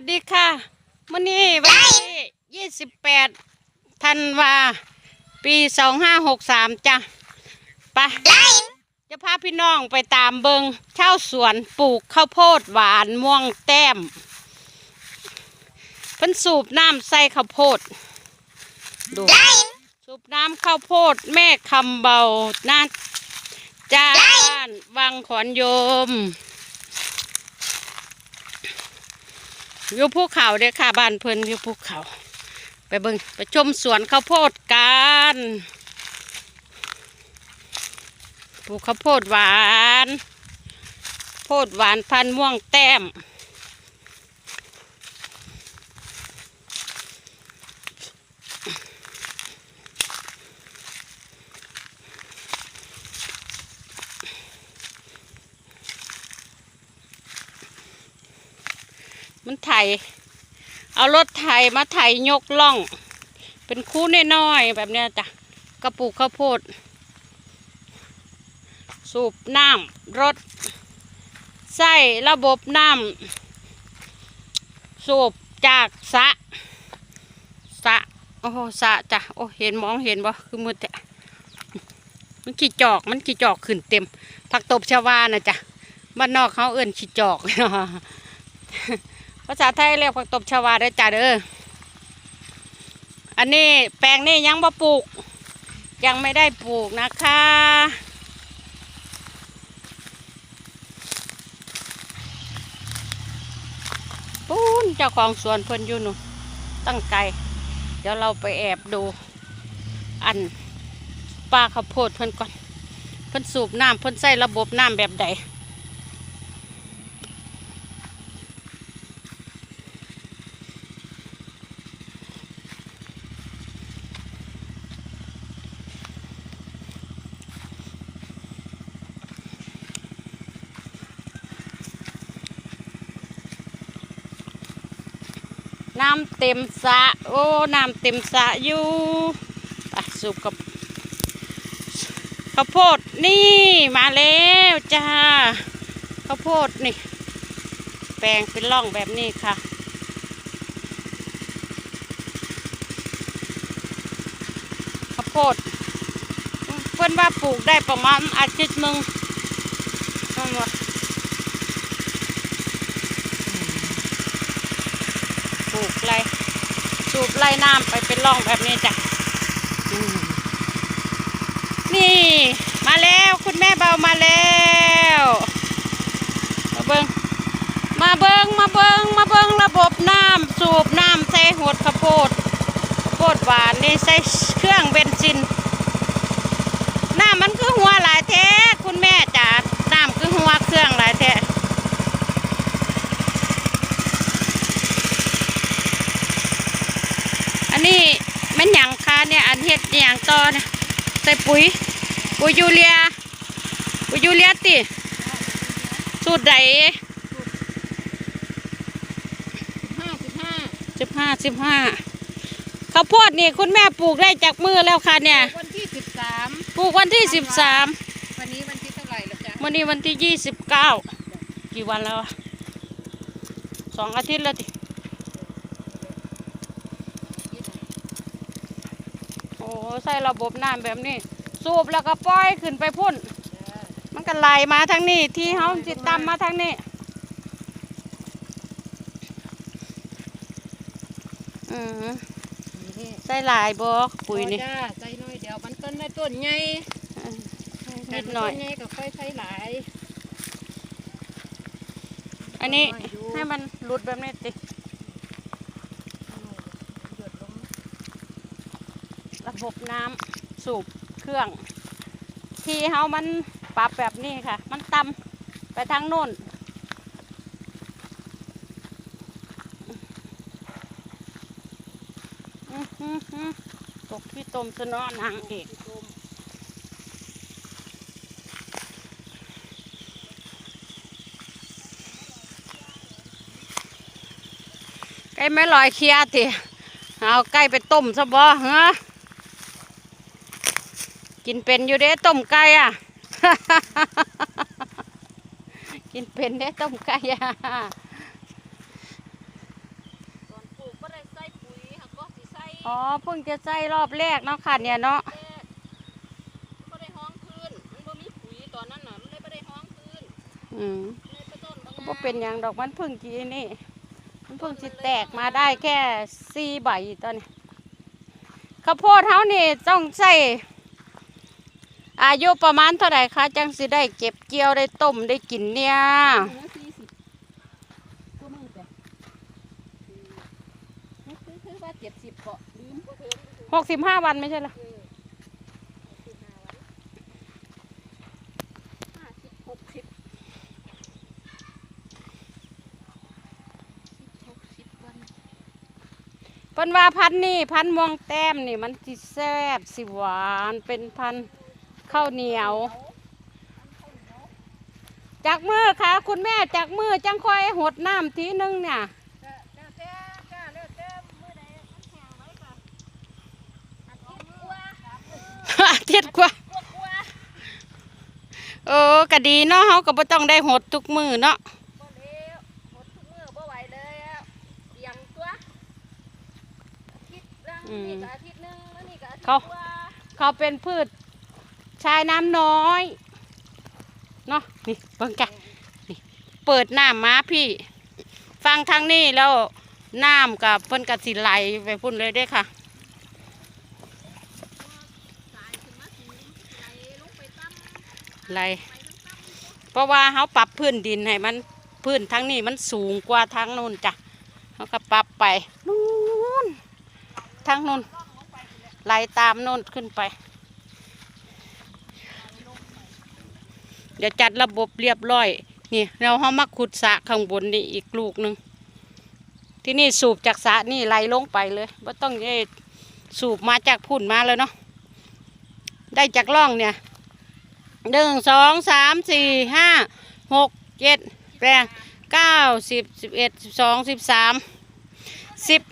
วัสดีค่ะมื่อนี้วันที่ยี่สิบแปดธันวา ปีสองห้าหกสามจ้ะไปจะพาพี่น้องไปตามเบิงเช่าสวนปลูกข้าวโพดหวานม่วงแต้มเพิ่นสูบน้ำใส่ข้าวโพด ดู สูบน้ำข้าวโพดแม่คำเบาหนาจ้าบ้านวังขอนโยม อยู่ภูเขาเด้อค่ะบ้านเพิ่นอยู่ภูเขา ไปเบิ่งไปชมสวนข้าวโพดกันปลูกข้าวโพดหวาน โพดหวานพันม่วงแต้ม มันไถ เอารถไถมาไถยกล่อง เป็นคู่น้อยๆแบบเนี้ยจ้ะกระปุกข้าวโพด สูบน้ำรถใส่ระบบน้ำสูบจากสะสะโอ้สะจ้ะโอ้เห็นมองเห็นบ่คือมืดแต่มันขี้จอกมันขี้จอกขึ้นเต็ม ผักตบชาวานะจ้ะบ้านนอกเขาเอิ่นขี้จอก ภาษาไทยเรียกผักตบชวาได้อจ้าเด้ออันนี้แปลงนี่ยังบ่ปลูก ยังไม่ได้ปลูกนะคะ ปูนเจ้าของสวนเพิ่นอยู่หนูตั้งไกลเดี๋ยวเราไปแอบดู อันปลาข้าวโพดเพิ่นก่อน เพิ่นสูบน้ำเพิ่นใส่ระบบน้ำแบบใด น้ำเต็มสะโอ้น้ำเต็มสะอยู่ไปสูบกับข้าวโพดนี่มาแล้วจ้าข้าวโพดนี่ แปลงเป็นร่องแบบนี้ค่ะข้าวโพดเพื่อนว่าปลูกได้ประมาณอาทิตย์หนึ่งเอาหมด ลูกไรสูบไล่น้ำไปเป็นร่องแบบนี้จ้ะนี่ มาแล้วคุณแม่เบามาแล้วมาเบิงมาเบิงมาเบิงมาเบิงระบบน้ำสูบน้ำใส่หดข้าวโพดข้าวโพดหวานนี่ใส่เครื่องเบนซินน้ำมันคือหัวหลายแท้คุณแม่จ๋าน้ำคือหัวเครื่องหลายแท้ อันนี้แมันหยังคะ เนี่ยอันเฮ็ดอหย่างต่อเนี่ยใส่ปุ๋ยปุ๋ยยูเรียปุ๋ยยูเรียติสูตรใดห้าสิบห้าสิบห้าสิบห้าข้าวโพดนี่คุณแม่ปลูกได้จากมือแล้วค่ะเนี่ยวันที่สิบสามปลูกวันที่สิบสามวันนี้วันที่เท่าไหร่แล้วจ๊ะวันนี้วันที่ยี่สิบเก้ากี่วันแล้วอะสองอาทิตย์แล้วติโอ้ ใส่ระบบน้ำแบบนี้ สูบแล้วก็ปล่อยขึ้นไปพุ่น มันก็ไหลมาทางนี้ ที่เขาจิตตามมาทางนี้อืมนี่ใส่หลายบอกปุ๋ยนี่จ้าใส่หน่อยเดี๋ยวมันต้นในต้นใหญ่นิดหน่อยต้ใหญ่ก็ค่อยใส่หลาย อันนี้หน่อยอยู่ให้มันหลุดแบบนี้ติ หยดลง บบน้ำสูบเครื่อง ที่เขามันปรับแบบนี้ค่ะ มันต่ำไปทางโน้นตกที่ต้มสนอนหางเอกไก่ไม่ลอยเคียติเอาไก่ไปต้มซะบ่ฮะ กินเป็นอยู่เด้ต้มไก่อะ กินเป็นเด้ต้มไก่อะอ๋อเพิ่งจะใส่รอบแรกเนาะค่ะเนี่ยเนาะบ่ได้ห้องพื้นมันบ่มีปุ๋ยตอนนั้นน่ะมันเลยบ่ได้ห้องพื้นอืมเลยไปต้นบางบ่เป็นอย่างดอกมันเพิ่งจีนี่ มันเพิ่งสิแตกมาได้แค่สี่ใบตอนนี้ข้าวโพดเฮานี่ต้องใส่ อายุประมาณเท่าไหร่คะจังสิได้เก็บเกี่ยวได้ต้มได้กินเนี่ยหกสิบห้าวันไม่ใช่เหรอเออสิบห้าวันว่าพันธ์นี่พันธุ์ม่วงแต้มนี่มันสิแซ่บสิหวานเป็นพัน ข้าวเหนียว จากมือค่ะ คุณแม่จากมือจังค่อยหดน้ำทีนึงเนี่ยแต่แต่แต่แต่เลือกแต่มื้อใดมันแห้งไว้ก่อนอาทิตย์กว่าอาทิตย์กว่ากว่ากว่าเออก็ดีเนาะเฮาก็บ่ต้องได้หดทุกมือเนาะบ่เร็วหมดทุกมื้อบ่ไหวเลยอะเสียงตัวอาทิตย์ละนี่ก็อาทิตย์หนึงแล้วนี่ก็อาทิตย์กว่าเขาเป็นพืช ชายน้ำน้อยเนาะนี่เบิ่งกันนี่เปิดน้ำมาพี่ ฟังทางนี้แล้วน้ำกับเพิ่นกสิไหลไปพุ่นเลยเด้ค่ะไหลเพราะว่าเขาปรับพื้นดินให้มันพื้นทางนี้มันสูงกว่าทางนู้นจ้ะเขาก็ปรับไปนู้นทางนู้นไหลตามนู้นขึ้นไป เดี๋ยวจัดระบบเรียบร้อย นี่เราเขามาขุดสะข้างบนนี่อีกลูกหนึ่งที่นี่สูบจากสะนี่ไหลลงไปเลยว่าต้องได้สูบมาจากพุ่นมาเลยเนาะได้จากร่องเนี่ยหนึ่งสองสามสี่ห้าหกเจ็ดแปดเก้าสิบสิบเอ็ดสิบสองสิบสามสิบ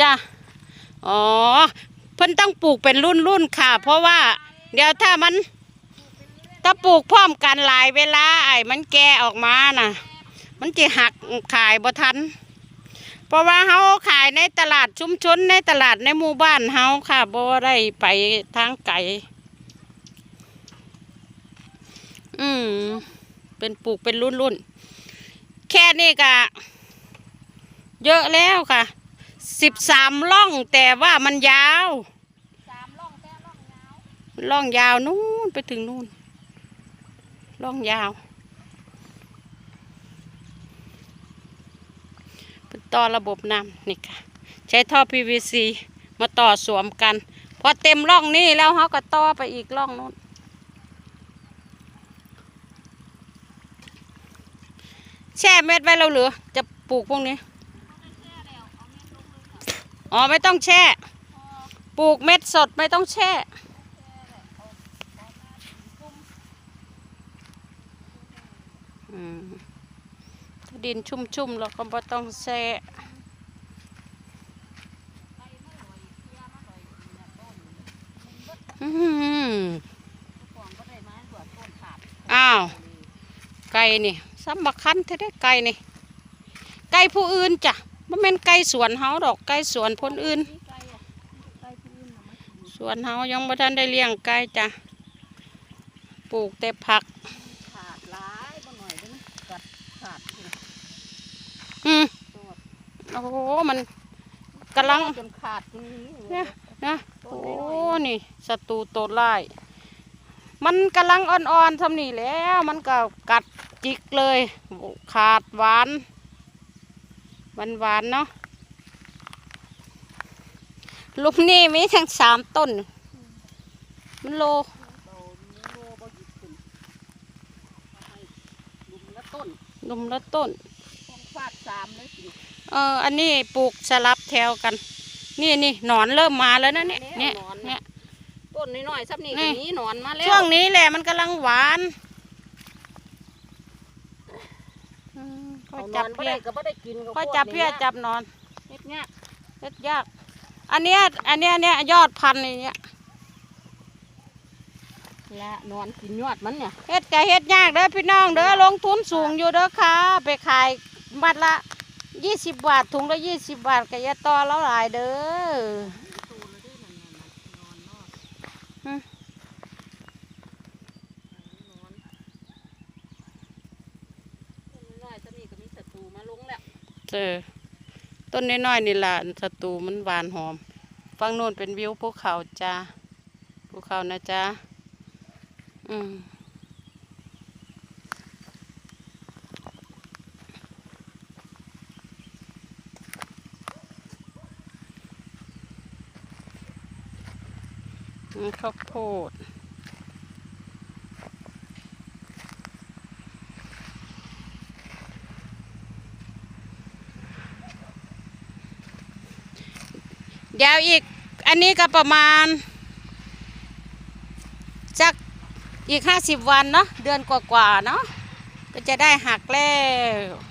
จ้ะอ๋อเพิ่นต้องปลูกเป็นรุ่นรุ่นๆค่ะ เพราะว่า เดี๋ยวถ้ามันถ้าปลูกพร้อมกันหลายเวลาไอ้มันแก่ออกมาน่ะ มันจะหักขายบ่ทัน เพราะว่าเฮาขายในตลาดชุมชนในตลาดในหมู่บ้านเฮาค่ะบ่ได้ไปทางไกลอืมเป็นปลูกเป็นรุ่นรุ่นแค่นี้ก็เยอะแล้วค่ะสิบสามล่องแต่ว่ามันยาว สามร่องแต่ร่องยาว ล่องยาวนู่นไปถึงนู่น ล่องยาวเป็นต่อระบบน้ำนี่ค่ะ ใช้ท่อ PVC มาต่อสวมกัน พอเต็มร่องนี้แล้วเขาก็ต่อไปอีกร่องนู้นแช่เม็ดไว้แล้วเหรือ จะปลูกพวกนี้อ๋อไม่ต้องแช่ ปลูกเม็ดสดไม่ต้องแช่ อืมถ้า ดินชุ่มๆเราก็ไม่ต้องแช่อ้าว ไก่นี่สำคัญเท่ได้ไก่นี่ ไก่ผู้อื่นจ้ะไม่เป็นไก่สวนเฮาดอกไก่สวนคนอื่น สวนเฮายังไม่ทันได้เลี้ยงไก่จ้ะ ปลูกแต่ผัก ขาดหลายบ่หน่อยเด้อมันกัดขาดนี่ อืมตัวโอ้โหมันกำลังจนขาดตรงนี้เนี่ยนะต้โอ้นน้อยๆนี่ศัตรูตัวร้ายมันกำลังอ่อนๆทำนี่แล้ว มันก็กัดจิกเลย ขาดหวานหวานหวานๆเนาะลูกนี่มีทั้งสามต้น มันโลโตมีโลบ่หยิบขึ้นเอาให้ลุมละต้นนมละต้นต้องฟาดสามเลยสิเอออันนี้ปลูกสลับแถวกัน นี่นี่หนอนเริ่มมาแล้วนะเนี่ยเนี่ยเนี่ยต้นน้อยๆซับนี่นี่ก็มีหนอนมาแล้วช่วงนี้แหละมันกำลังหวานอืมค่อยเอานจัอบนบ่เพี้ยได้ก็บ่ได้กินค่อยจับเพี้ยจับหนอนเฮ็ดเนี่ยเฮ็ดยาก อันเนี้ยอันเนี้ยเนี่ยยอดพันธุ์อย่างเงี้ยและนอนกินยอดมันเนี่ยเฮ็ดก็เฮ็ดยากเด้อพี่น้องเด้อลงทุนสูงอยู่เด้อค่ะ ไปขาย มัดละยี่สิบบาทถุงละยี่สิบบาทก็อย่าต่อแล้วหลายเด้อตูแล้วด้วยนั่นน่ะนอนเนาะหึนอนต้นน้อยๆจะมีก็มีศัตรูมาลงแล้วเจอต้นน้อยๆนี่ล่ะศัตรูมันหวานหอมฝั่งโน้นเป็นวิวภูเขาจ้าภูเขานะจ้าอืม ข้าวโพดเดี๋ยวอีก อันนี้ก็ประมาณจักอีกห้าสิบวันเนาะเดือนกว่าๆเนาะก็จะได้หักแล้ว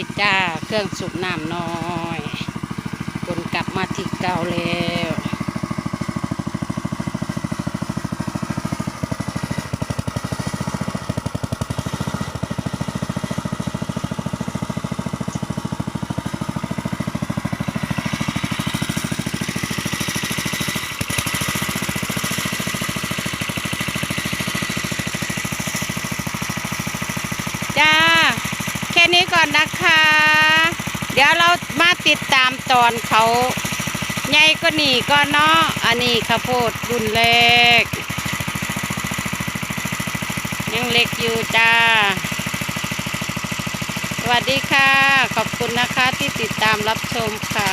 นี่จ้า เครื่องสูบน้ำน้อยคนกลับมาที่เก่าแล้ว จ้า แค่ นะคะ เดี๋ยวเรามาติดตามตอนเขาใหญ่ก็หนีก็เนาะอันนี้ข้าวโพดรุ่นเล็ก ยังเล็กอยู่จ้า สวัสดีค่ะ ขอบคุณนะคะที่ติดตามรับชมค่ะ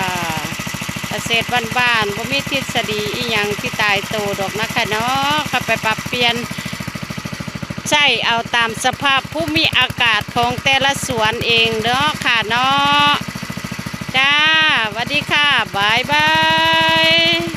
เกษตรบ้านๆบ่มีทฤษฎีอีหยังที่ตายโตดอกนะคะเนาะข้าไปปรับเปลี่ยน ใช่เอาตามสภาพภูมิอากาศของแต่ละสวนเองเนาะค่ะเนาะจ้าสวัสดีค่ะบายบาย